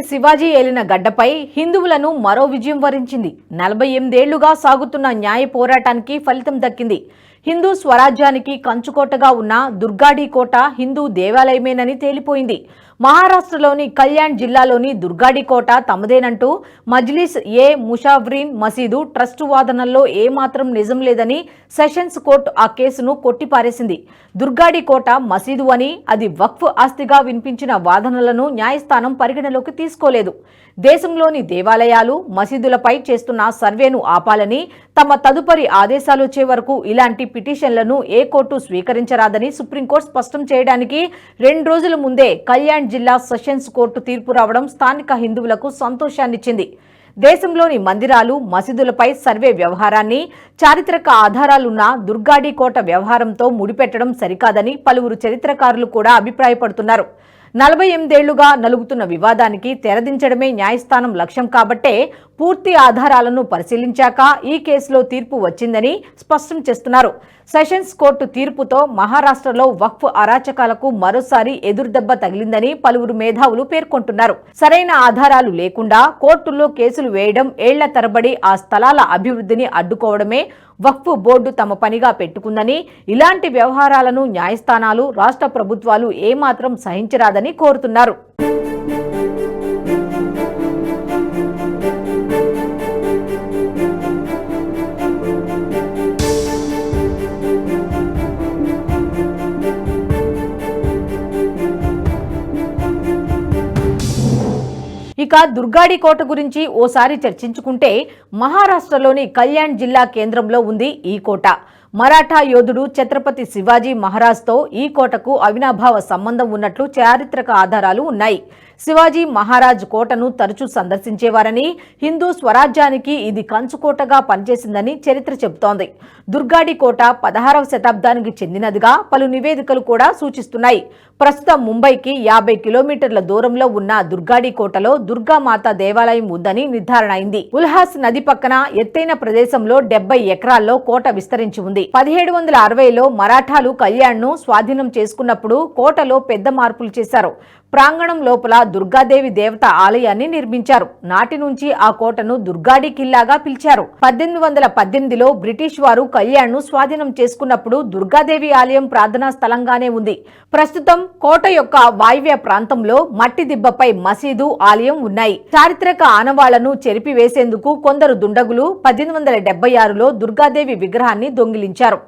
ఛత్రపతి శివాజీ ఏలిన గడ్డపై హిందువులను మరో విజయం వరించింది. నలభై ఎనిమిదేళ్ళుగా సాగుతున్న న్యాయ పోరాటానికి ఫలితం దక్కింది. హిందూ స్వరాజ్యానికి కంచుకోటగా ఉన్న దుర్గాడి కోట హిందూ దేవాలయమేనని తేలిపోయింది. మహారాష్ట్రలోని కళ్యాణ్ జిల్లాలోని దుర్గాడి కోట తమదేనంటూ మజ్లిస్ ఏ ముషావ్రీన్ మసీదు ట్రస్టు వాదనల్లో ఏమాత్రం నిజం లేదని సెషన్స్ కోర్టు ఆ కేసును కొట్టిపారేసింది. దుర్గాడి కోట మసీదు అని అది వక్ఫ్ ఆస్తిగా వినిపించిన వాదనలను న్యాయస్థానం పరిగణలోకి తీసుకోలేదు. దేశంలోని దేవాలయాలు మసీదులపై చేస్తున్న సర్వేను ఆపాలని తమ తదుపరి ఆదేశాలు వచ్చే వరకు ఇలాంటి పిటిషన్లను ఏ కోర్టు స్వీకరించరాదని సుప్రీంకోర్టు స్పష్టం చేయడానికి రెండు రోజుల ముందే కళ్యాణ్ జిల్లా సెషన్స్ కోర్టు తీర్పు రావడం స్థానిక హిందువులకు సంతోషాన్నిచ్చింది. దేశంలోని మందిరాలు మసీదులపై సర్వే వ్యవహారాన్ని చారిత్రక ఆధారాలున్న దుర్గాడి కోట వ్యవహారంతో ముడిపెట్టడం సరికాదని పలువురు చరిత్రకారులు కూడా అభిప్రాయపడుతున్నారు. నలభై ఎనిమిదేళ్ళుగా నలుగుతున్న వివాదానికి తెరదించడమే న్యాయస్థానం లక్ష్యం కాబట్టే పూర్తి ఆధారాలను పరిశీలించాక ఈ కేసులో తీర్పు వచ్చిందని స్పష్టం చేస్తున్నారు. సెషన్స్ కోర్టు తీర్పుతో మహారాష్ట్రలో వక్ఫ్ అరాచకాలకు మరోసారి ఎదురుదెబ్బ తగిలిందని పలువురు మేధావులు పేర్కొంటున్నారు. సరైన ఆధారాలు లేకుండా కోర్టుల్లో కేసులు వేయడం ఏళ్ళ తరబడి ఆ స్థలాల అభివృద్ధిని అడ్డుకోవడమే వక్ఫ్ బోర్డు తమ పనిగా పెట్టుకుందని ఇలాంటి వ్యవహారాలను న్యాయస్థానాలు రాష్ట్ర ప్రభుత్వాలు ఏమాత్రం సహించరాదని కోరుతున్నారు. ఇక దుర్గాడి కోట గురించి ఓసారి చర్చించుకుంటే మహారాష్ట్రలోని కళ్యాణ్ జిల్లా కేంద్రంలో ఉంది ఈ కోట. మరాఠా యోధుడు ఛత్రపతి శివాజీ మహారాజ్తో ఈ కోటకు అవినాభావ సంబంధం ఉన్నట్లు చారిత్రక ఆధారాలు ఉన్నాయి. శివాజీ మహారాజ్ కోటను తరచూ సందర్శించేవారని హిందూ స్వరాజ్యానికి ఇది కంచుకోటగా పనిచేసిందని చరిత్ర చెబుతోంది. దుర్గాడి కోట పదహారవ శతాబ్దానికి చెందినదిగా పలు నివేదికలు కూడా సూచిస్తున్నాయి. ప్రస్తుతం ముంబైకి యాభై కిలోమీటర్ల దూరంలో ఉన్న దుర్గాడి కోటలో దుర్గామాత దేవాలయం ఉందని నిర్ధారణ అయింది. ఉల్హాస్ నది పక్కన ఎత్తైన ప్రదేశంలో డెబ్బై ఎకరాల్లో కోట విస్తరించి ఉంది. పదిహేడు వందల అరవైలో మరాఠాలు కళ్యాణ్ను స్వాధీనం చేసుకున్నప్పుడు కోటలో పెద్ద మార్పులు చేశారు. ప్రాంగణం లోపల దుర్గాదేవి దేవత ఆలయాన్ని నిర్మించారు. నాటి నుంచి ఆ కోటను దుర్గాడి కిల్లాగా పిలిచారు. పద్దెనిమిది వందల పద్దెనిమిదిలో బ్రిటిష్ వారు కళ్యాణ్ను స్వాధీనం చేసుకున్నప్పుడు దుర్గాదేవి ఆలయం ప్రార్థనా స్థలంగానే ఉంది. ప్రస్తుతం కోట యొక్క వాయువ్య ప్రాంతంలో మట్టి దిబ్బపై మసీదు ఆలయం ఉన్నాయి. చారిత్రక ఆనవాళ్ళను చెరిపివేసేందుకు కొందరు దుండగులు పద్దెనిమిది వందల డెబ్బై ఆరులో దుర్గాదేవి విగ్రహాన్ని దొంగిలించారు.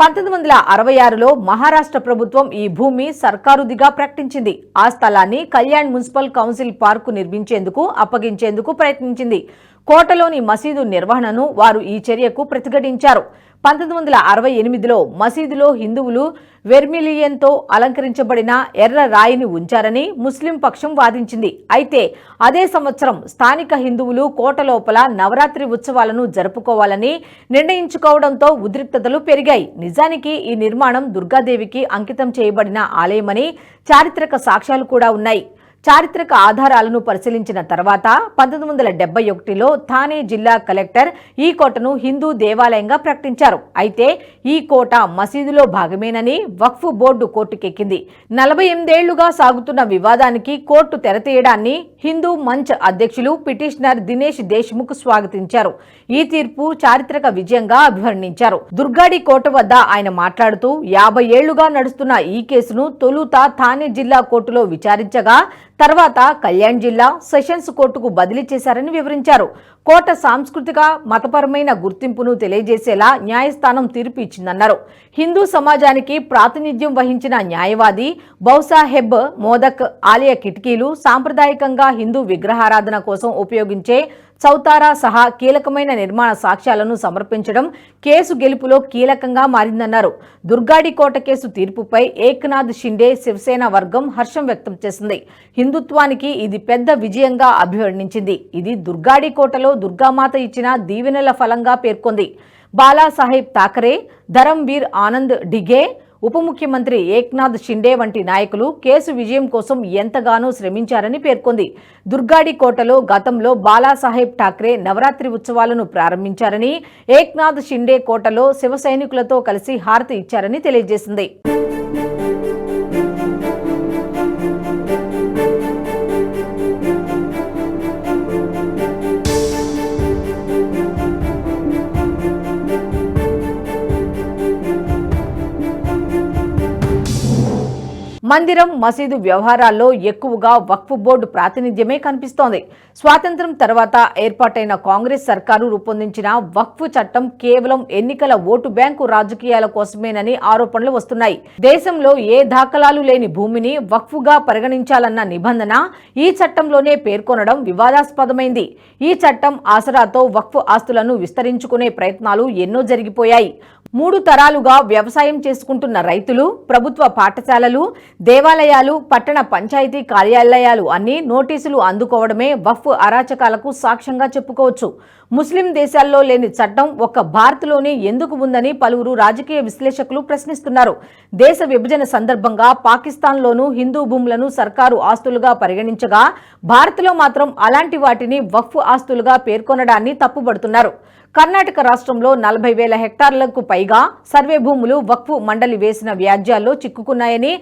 పంతొమ్మిది వందల అరవై ఆరులో మహారాష్ట్ర ప్రభుత్వం ఈ భూమి సర్కారుదిగా ప్రకటించింది. ఆ స్థలాన్ని కళ్యాణ్ మున్సిపల్ కౌన్సిల్ పార్కు నిర్మించేందుకు అప్పగించేందుకు ప్రయత్నించింది. కోటలోని మసీదు నిర్వహణను వారు ఈ చర్యకు ప్రతిఘటించారు. పంతొమ్మిది వందల అరవై ఎనిమిదిలో మసీదులో హిందువులు వెర్మిలియన్తో అలంకరించబడిన ఎర్ర రాయిని ఉంచారని ముస్లిం పక్షం వాదించింది. అయితే అదే సంవత్సరం స్థానిక హిందువులు కోట లోపల నవరాత్రి ఉత్సవాలను జరుపుకోవాలని నిర్ణయించుకోవడంతో ఉద్రిక్తతలు పెరిగాయి. నిజానికి ఈ నిర్మాణం దుర్గాదేవికి అంకితం చేయబడిన ఆలయమని చారిత్రక సాక్ష్యాలు కూడా ఉన్నాయి. చారిత్రక ఆధారాలను పరిశీలించిన తర్వాత పంతొమ్మిది వందల డెబ్బై ఒకటిలో థానే జిల్లా కలెక్టర్ ఈ కోటను హిందూ దేవాలయంగా ప్రకటించారు. అయితే ఈ కోట మసీదులో భాగమేనని వక్ఫ్ బోర్డు కోర్టుకెక్కింది. నలభై ఎనిమిదేళ్ళుగా సాగుతున్న వివాదానికి కోర్టు తెరతీయడాన్ని హిందూ మంచ్ అధ్యక్షులు పిటిషనర్ దినేష్ దేశ్ముఖ్ స్వాగతించారు. ఈ తీర్పు చారిత్రక విజయంగా అభివర్ణించారు. దుర్గాడి కోట వద్ద ఆయన మాట్లాడుతూ యాభై ఏళ్ళుగా నడుస్తున్న ఈ కేసును తొలుత థానే జిల్లా కోర్టులో విచారించగా తర్వాత కళ్యాణ్ జిల్లా సెషన్స్ కోర్టుకు బదిలీ చేశారని వివరించారు. కోట సాంస్కృతిక మతపరమైన గుర్తింపును తెలియజేసేలా న్యాయస్థానం తీర్పు ఇచ్చిందన్నారు. హిందూ సమాజానికి ప్రాతినిధ్యం వహించిన న్యాయవాది బౌసాహెబ్ మోదక్ ఆలయ కిటికీలు సాంప్రదాయకంగా హిందూ విగ్రహారాధన కోసం ఉపయోగించే చౌతారా సహా కీలకమైన నిర్మాణ సాక్ష్యాలను సమర్పించడం కేసు గెలుపులో కీలకంగా మారిందన్నారు. దుర్గాడి కోట కేసు తీర్పుపై ఏక్నాథ్ షిండే శివసేన వర్గం హర్షం వ్యక్తం చేసింది. హిందుత్వానికి ఇది పెద్ద విజయంగా అభివర్ణించింది. ఇది దుర్గాడి కోటలో దుర్గామాత ఇచ్చిన దీవెనల ఫలంగా పేర్కొంది. బాలాసాహెబ్ థాకరే ధరంవీర్ ఆనంద్ డిగే ఉప ముఖ్యమంత్రి ఏక్నాథ్ షిండే వంటి నాయకులు కేసు విజయం కోసం ఎంతగానో శ్రమించారని పేర్కొంది. దుర్గాడి కోటలో గతంలో బాలాసాహెబ్ ఠాక్రే నవరాత్రి ఉత్సవాలను ప్రారంభించారని ఏక్నాథ్ షిండే కోటలో శివ సైనికులతో కలిసి హారతి ఇచ్చారని తెలియజేసింది. మందిరం మసీదు వ్యవహారాల్లో ఎక్కువగా వక్ఫ్ బోర్డు ప్రాతినిధ్యమే కనిపిస్తోంది. స్వాతంత్రం తర్వాత ఏర్పాటైన కాంగ్రెస్ సర్కారు రూపొందించిన వక్ఫ్ చట్టం కేవలం ఎన్నికల ఓటు బ్యాంకు రాజకీయాల కోసమేనని ఆరోపణలు వస్తున్నాయి. దేశంలో ఏ దాఖలాలు లేని భూమిని వక్ఫ్గా పరిగణించాలన్న నిబంధన ఈ చట్టంలోనే పేర్కొనడం వివాదాస్పదమైంది. ఈ చట్టం ఆసరాతో వక్ఫ్ ఆస్తులను విస్తరించుకునే ప్రయత్నాలు ఎన్నో జరిగిపోయాయి. మూడు తరాలుగా వ్యవసాయం చేసుకుంటున్న రైతులు ప్రభుత్వ పాఠశాలలు దేవాలయాలు పట్టణ పంచాయతీ కార్యాలయాలు అన్ని నోటీసులు అందుకోవడమే వఫ్ అరాచకాలకు సాక్ష్యంగా చెప్పుకోవచ్చు. ముస్లిం దేశాల్లో లేని చట్టం ఒక్క భారత్లోనే ఎందుకు ఉందని పలువురు రాజకీయ విశ్లేషకులు ప్రశ్నిస్తున్నారు. దేశ విభజన సందర్భంగా పాకిస్తాన్లోనూ హిందూ భూములను సర్కారు ఆస్తులుగా పరిగణించగా భారత్లో మాత్రం అలాంటి వాటిని వఫ్ ఆస్తులుగా పేర్కొనడాన్ని తప్పుబడుతున్నారు. కర్ణాటక రాష్ట్రంలో నలభై వేల హెక్టార్లకు పైగా సర్వే భూములు వక్ఫ్ మండలి వేసిన వ్యాజ్యాల్లో చిక్కుకున్నాయని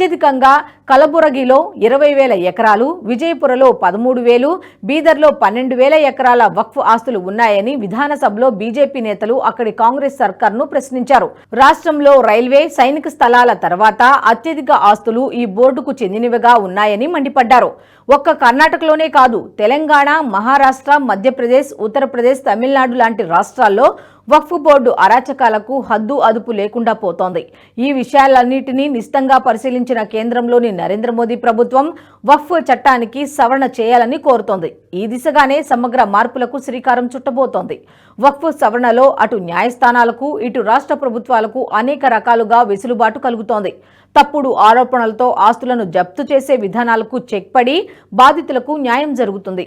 అత్యధికంగా కలబురగిలో ఇరవై వేల ఎకరాలు విజయపురలో పదమూడు వేలు బీదర్లో పన్నెండు వేల ఎకరాల వక్ఫ్ ఆస్తులు ఉన్నాయని విధానసభలో బీజేపీ నేతలు అక్కడి కాంగ్రెస్ సర్కార్ను ప్రశ్నించారు. రాష్ట్రంలో రైల్వే సైనిక స్థలాల తర్వాత అత్యధిక ఆస్తులు ఈ బోర్డుకు చెందినవిగా ఉన్నాయని మండిపడ్డారు. ఒక్క కర్ణాటకలోనే కాదు తెలంగాణ మహారాష్ట్ర మధ్యప్రదేశ్ ఉత్తరప్రదేశ్ తమిళనాడు లాంటి రాష్ట్రాల్లో వక్ఫ్ బోర్డు అరాచకాలకు హద్దు అదుపు లేకుండా పోతోంది. ఈ విషయాలన్నింటినీ నిశితంగా పరిశీలించిన కేంద్రంలోని నరేంద్ర మోదీ ప్రభుత్వం వక్ఫ్ చట్టానికి సవరణ చేయాలని కోరుతోంది. ఈ దిశగానే సమగ్ర మార్పులకు శ్రీకారం చుట్టబోతోంది. వక్ఫ్ సవరణలో అటు న్యాయస్థానాలకు ఇటు రాష్ట్ర ప్రభుత్వాలకు అనేక రకాలుగా వెసులుబాటు కలుగుతోంది. తప్పుడు ఆరోపణలతో ఆస్తులను జప్తు చేసే విధానాలకు చెక్ పడి బాధితులకు న్యాయం జరుగుతుంది.